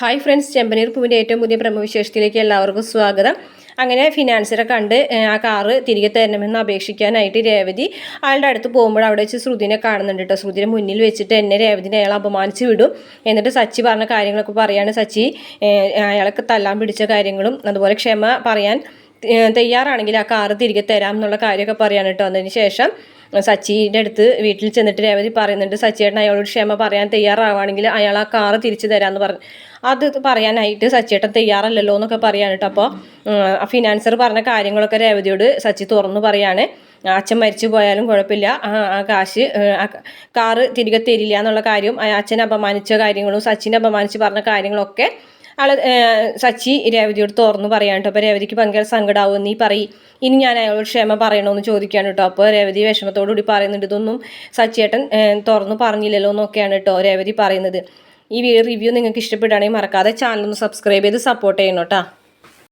Hi friends ചെമ്പനീർ പൂവിന്റെ ഏറ്റവും പുതിയ പ്രമവിശേഷത്തിലേക്ക് എല്ലാവർക്കും സ്വാഗതം. അങ്ങനെ ഫിനാൻസറെ കണ്ട് ആ കാറ് തിരികെ തരണമെന്ന് അപേക്ഷിക്കാനായിട്ട് രേവതി അയാളുടെ അടുത്ത് പോകുമ്പോൾ അവിടെ വെച്ച് ശ്രുതിനെ കാണുന്നുണ്ട് കേട്ടോ ശ്രുതിനെ മുന്നിൽ വെച്ചിട്ട് എന്നെ രേവതിനെ അയാൾ അപമാനിച്ച് വിടും. എന്നിട്ട് സച്ചി പറഞ്ഞ കാര്യങ്ങളൊക്കെ പറയാണ് സച്ചി. അയാൾക്ക് തല്ലാൻ പിടിച്ച കാര്യങ്ങളും അതുപോലെ ക്ഷമ പറയാൻ തയ്യാറാണെങ്കിൽ ആ കാറ് തിരികെ തരാം എന്നുള്ള കാര്യമൊക്കെ കേട്ടോ അതിന് ശേഷം സച്ചിയുടെ അടുത്ത് വീട്ടിൽ ചെന്നിട്ട് രേവതി പറയുന്നുണ്ട് സച്ചിയേട്ടൻ അയാളോട് ക്ഷമ പറയാൻ തയ്യാറാവുകയാണെങ്കിൽ അയാൾ ആ കാറ് തിരിച്ചു തരാമെന്ന് പറഞ്ഞു. അത് പറയാനായിട്ട് സച്ചിയേട്ടൻ തയ്യാറല്ലല്ലോ എന്നൊക്കെ പറയാനിട്ട് അപ്പോൾ ഫിനാൻസർ പറഞ്ഞ കാര്യങ്ങളൊക്കെ രേവതിയോട് സച്ചി തുറന്നു പറയാണ്. അച്ഛൻ മരിച്ചു പോയാലും കുഴപ്പമില്ല. ആ കാശ് കാറ് തിരികെ തരില്ല എന്നുള്ള കാര്യവും അച്ഛനെ അപമാനിച്ച കാര്യങ്ങളും സച്ചിനെ അപമാനിച്ച് പറഞ്ഞ കാര്യങ്ങളൊക്കെ ആൾ സച്ചി രേവതിയോട് തുറന്നു പറയാൻ കേട്ടോ അപ്പോൾ രേവതിക്ക് ഭയങ്കര സങ്കടമാവും നീ പറയും ഇനി ഞാൻ അയാളോട് ക്ഷമ പറയണമെന്ന് ചോദിക്കാണ് കേട്ടോ അപ്പോൾ രേവതി വിഷമത്തോടുകൂടി പറയുന്നുണ്ട് ഇതൊന്നും സച്ചിയേട്ടൻ തുറന്നു പറഞ്ഞില്ലല്ലോ എന്നൊക്കെയാണ് കേട്ടോ രേവതി പറയുന്നത്. ഈ വീഡിയോ റിവ്യൂ നിങ്ങൾക്ക് ഇഷ്ടപ്പെടുകയാണെങ്കിൽ മറക്കാതെ ചാനൽ ഒന്ന് സബ്സ്ക്രൈബ് ചെയ്ത് സപ്പോർട്ട് ചെയ്യണം കേട്ടോ